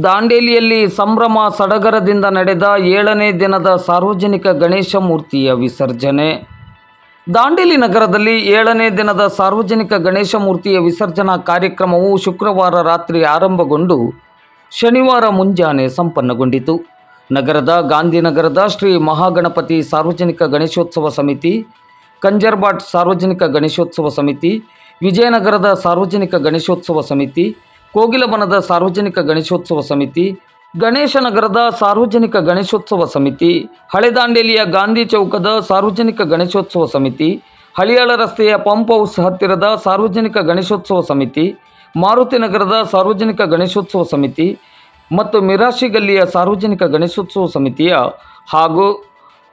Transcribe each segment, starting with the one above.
ದಾಂಡೇಲಿಯಲ್ಲಿ ಸಂಭ್ರಮ ಸಡಗರದಿಂದ ನಡೆದ ಏಳನೇ ದಿನದ ಸಾರ್ವಜನಿಕ ಗಣೇಶ ಮೂರ್ತಿಯ ವಿಸರ್ಜನೆ. ದಾಂಡೇಲಿ ನಗರದಲ್ಲಿ ಏಳನೇ ದಿನದ ಸಾರ್ವಜನಿಕ ಗಣೇಶ ಮೂರ್ತಿಯ ವಿಸರ್ಜನಾ ಕಾರ್ಯಕ್ರಮವು ಶುಕ್ರವಾರ ರಾತ್ರಿ ಆರಂಭಗೊಂಡು ಶನಿವಾರ ಮುಂಜಾನೆ ಸಂಪನ್ನಗೊಂಡಿತು. ನಗರದ ಗಾಂಧಿನಗರದ ಶ್ರೀ ಮಹಾಗಣಪತಿ ಸಾರ್ವಜನಿಕ ಗಣೇಶೋತ್ಸವ ಸಮಿತಿ, ಕಂಜರ್ಬಾಟ್ ಸಾರ್ವಜನಿಕ ಗಣೇಶೋತ್ಸವ ಸಮಿತಿ, ವಿಜಯನಗರದ ಸಾರ್ವಜನಿಕ ಗಣೇಶೋತ್ಸವ ಸಮಿತಿ ಕೋಗಿಲವನದ ಸಾರ್ವಜನಿಕ ಗಣೇಶೋತ್ಸವ ಸಮಿತಿ ಗಣೇಶನಗರದ ಸಾರ್ವಜನಿಕ ಗಣೇಶೋತ್ಸವ ಸಮಿತಿ, ಹಳೆದಾಂಡೇಲಿಯ ಗಾಂಧಿ ಚೌಕದ ಸಾರ್ವಜನಿಕ ಗಣೇಶೋತ್ಸವ ಸಮಿತಿ, ಹಳಿಯಾಳ ರಸ್ತೆಯ ಪಂಪ್ ಹೌಸ್ ಹತ್ತಿರದ ಸಾರ್ವಜನಿಕ ಗಣೇಶೋತ್ಸವ ಸಮಿತಿ, ಮಾರುತಿ ನಗರದ ಸಾರ್ವಜನಿಕ ಗಣೇಶೋತ್ಸವ ಸಮಿತಿ ಮತ್ತು ಮಿರಾಶಿ ಗಲ್ಲಿಯ ಸಾರ್ವಜನಿಕ ಗಣೇಶೋತ್ಸವ ಸಮಿತಿಯ ಹಾಗೂ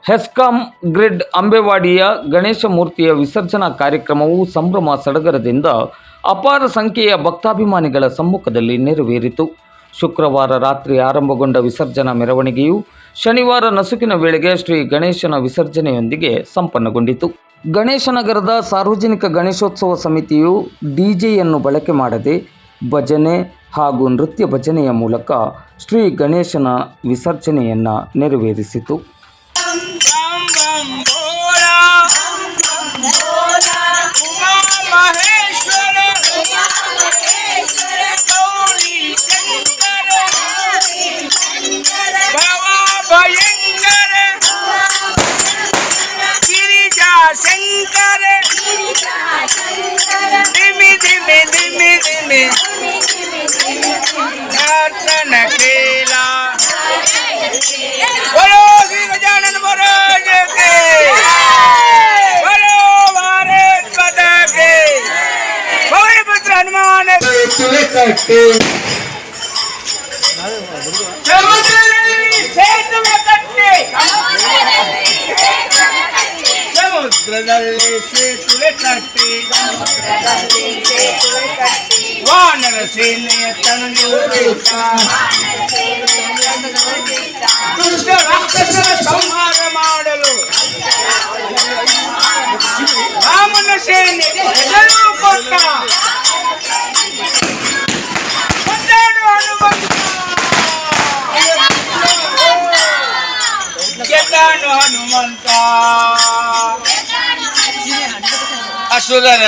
ಹೆಸ್ಕಾಂ ಗ್ರಿಡ್ ಅಂಬೆವಾಡಿಯ ಗಣೇಶ ಮೂರ್ತಿಯ ವಿಸರ್ಜನಾ ಕಾರ್ಯಕ್ರಮವು ಸಂಭ್ರಮ ಸಡಗರದಿಂದ ಅಪಾರ ಸಂಖ್ಯೆಯ ಭಕ್ತಾಭಿಮಾನಿಗಳ ಸಮ್ಮುಖದಲ್ಲಿ ನೆರವೇರಿತು. ಶುಕ್ರವಾರ ರಾತ್ರಿ ಆರಂಭಗೊಂಡ ವಿಸರ್ಜನಾ ಮೆರವಣಿಗೆಯು ಶನಿವಾರ ನಸುಕಿನ ವೇಳೆಗೆ ಶ್ರೀ ಗಣೇಶನ ವಿಸರ್ಜನೆಯೊಂದಿಗೆ ಸಂಪನ್ನಗೊಂಡಿತು. ಗಣೇಶನಗರದ ಸಾರ್ವಜನಿಕ ಗಣೇಶೋತ್ಸವ ಸಮಿತಿಯು ಡಿಜೆಯನ್ನು ಬಳಕೆ ಮಾಡದೆ ಭಜನೆ ಹಾಗೂ ನೃತ್ಯ ಭಜನೆಯ ಮೂಲಕ ಶ್ರೀ ಗಣೇಶನ ವಿಸರ್ಜನೆಯನ್ನು ನೆರವೇರಿಸಿತು. में। दर्शन केला बोलो श्री गजानन महाराज के। बोलो भारत माता के। भवन पुत्र हनुमान। के समुद्र देवी क्षेत्र में कटते समुद्र दल से तुले कटते समुद्र दल से तुले వానర కృష్ణ రాక్షసుల సంహార మాడలు రామన సేని కొట్ట పొందాడు హనుమంత ఎల్లాను హనుమంత అసురర